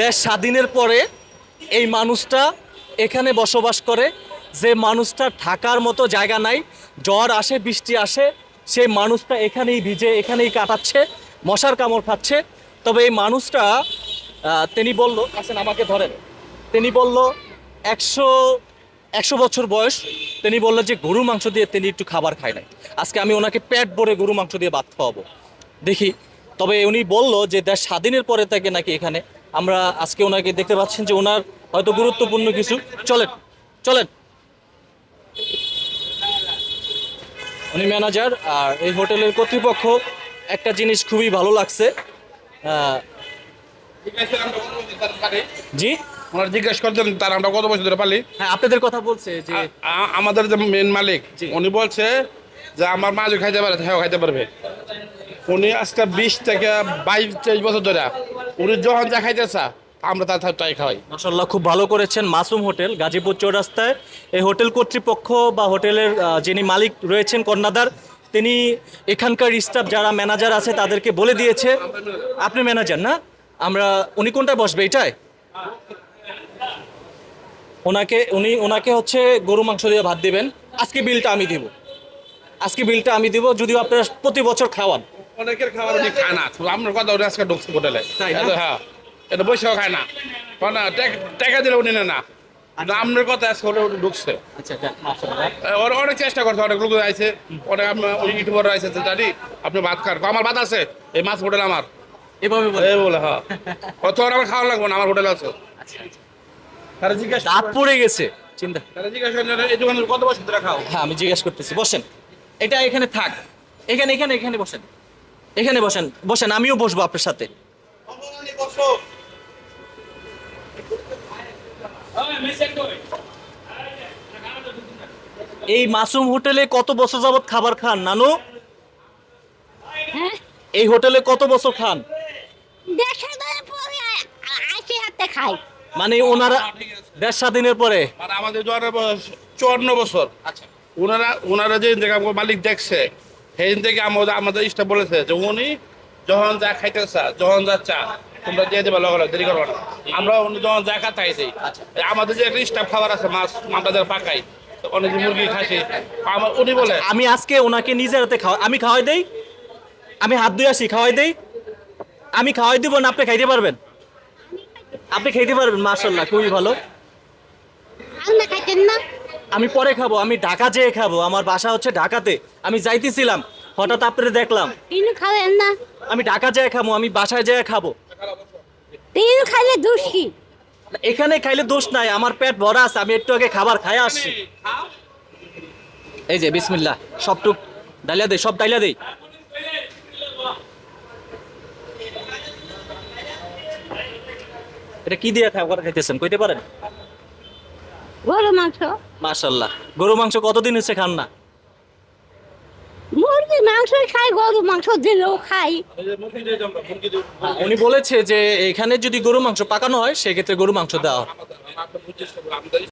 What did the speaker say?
দেশ স্বাধীনের পরে এই মানুষটা এখানে বসবাস করে। যে মানুষটা ঢাকার মতো জায়গা নাই, জ্বর আসে, বৃষ্টি আসে, সেই মানুষটা এখানেই ভিজে, এখানেই কাটাচ্ছে, মশার কামড় খাচ্ছে। তবে এই মানুষটা তিনি বলল, আসেন আমাকে ধরেন। তিনি বলল, একশো একশো বছর বয়স। তিনি বললেন যে গরু মাংস দিয়ে তিনি একটু খাবার খায় নাই। আজকে আমি ওনাকে পেট ভরে গরু মাংস দিয়ে ভাত খাওয়াবো। দেখি, তবে উনি বলল যে দেশ স্বাধীনের পরে থেকে নাকি এখানে আমরা আজকে ওনাকে দেখতে পাচ্ছেন যে ওনার হয়তো গুরুত্বপূর্ণ কিছু। চলেন চলেন। উনি ম্যানেজার আর এই হোটেলের কর্তৃপক্ষ একটা জিনিস খুবই ভালো লাগছে। জি? ওনারা জিজ্ঞেস করতেন তার আমরা কত বছর ধরে পালি? হ্যাঁ আপনাদের কথা বলছে যে আমাদের যে মেন মালিক উনি বলছে যে আমার মা যে খাইতে পারে হ্যাঁ খাইতে পারবে। উনি আজকে বিশ থেকে বাইশ তেইশ বছর ধরে উনি যখন যা খাইতেছে আমরা তার তাই খাওয়াই। মাসাল্লাহ খুব ভালো করেছেন মাসুম হোটেল, গাজীপুর চৌরাস্তায়। এই হোটেল কর্তৃপক্ষ বা হোটেলের যিনি মালিক রয়েছেন কর্ণাদার তিনি এখানকার স্টাফ যারা ম্যানেজার আছে তাদেরকে বলে দিয়েছে। আপনি ম্যানেজার না? আমরা, উনি কোনটায় বসবে এটাই ওনাকে, উনি, ওনাকে হচ্ছে গরু মাংস দিয়ে ভাত দিবেন। আজকে বিলটা আমি দিব। আজকে বিলটা আমি দিব, যদিও আপনারা প্রতি বছর খাওয়ান। অনেকের খাবার খায় না। আপনার কথা আজকে ঢুকছে হোটেলে। হ্যাঁ। এটা বসেও খায় না। টাকা দিলে উনি না। আপনার কথা আজকে ঢুকছে। আচ্ছা মাশাআল্লাহ। ওরা অনেক চেষ্টা করছে অনেক লোক আছে অনেক ইউটিউবার আছে জানি আপনি ভাত খান। আমার ভাত আছে? এই মাছ হোটেল আমার। এভাবে বলে। বলে হ্যাঁ। কত আমার খাওয়া লাগবে না আমার হোটেল আছে। আচ্ছা আচ্ছা। তারা জিজ্ঞাসা পড়ে গেছে চিন্তা। তারা জিজ্ঞাসা এই দোকানে কত বছর ধরে খাও? হ্যাঁ আমি জিজ্ঞেস করতেছি বসেন। এটা এখানে থাক। এখানে এখানে এখানে বসেন। এখানে বসেন বসেন আমিও বসবো আপনার সাথে। এই মাসুম হোটেলে কত বছর যাবত খাবার খান নানু? হ্যাঁ? এই হোটেলে কত বছর খান? খাই। মানে ওনারা দেশ স্বাধীনের পরে। আমাদের চুয়ান্ন বছর। আচ্ছা। ওনারা ওনারা যে মালিক দেখছে সেই থেকে আমাদের আমাদের স্টাফ বলেছে যে উনি যখন যা খাইতে চা যখন যা চা তোমরা দিয়ে দেবে লগে লগে দেরি করব না। আমরা উনি যখন যা খা তাই দিই আচ্ছা। আমাদের যে একটা স্টাফ খাবার আছে মাছ আমরা যারা পাকাই অনেক মুরগি খাসি আমার উনি বলে আমি আজকে ওনাকে নিজের হাতে খাওয়া আমি খাওয়াই দেই আমি হাত ধুয়ে আসি খাওয়াই দেই। আমি খাওয়াই দিব না আপনি খাইতে পারবেন। আপনি খাইতে পারবেন মার্শাল্লাহ খুবই ভালো। খাইতেন না? আমি পরে খাব আমি ঢাকা যেয়ে খাব আমার বাসা হচ্ছে ঢাকাতে। আমি যাইতেছিলাম হঠাৎ আপনারা দেখলাম। খাবেন না। আমি ঢাকা যেয়ে খাব আমি বাসায় যেয়ে খাব। খাইলে দোষ কি? এখানে খাইলে দোষ নাই আমার পেট ভরা আছে আমি একটু আগে খাবার খাই আসছি। এই যে বিসমিল্লাহ সবটুক ডালিয়া দেই সব ডালিয়া দেই এটা কি দিয়ে খাবার খাইতেছেন কইতে পারেন? গরু মাংস? মাশাল্লাহ গরু মাংস কতদিন হচ্ছে খান না? মুরগি মাংস খাই গরু মাংস দিলেও খাই। উনি বলেছে যে এখানে যদি গরু মাংস পাকানো হয় সেক্ষেত্রে গরু মাংস দেওয়া হয়।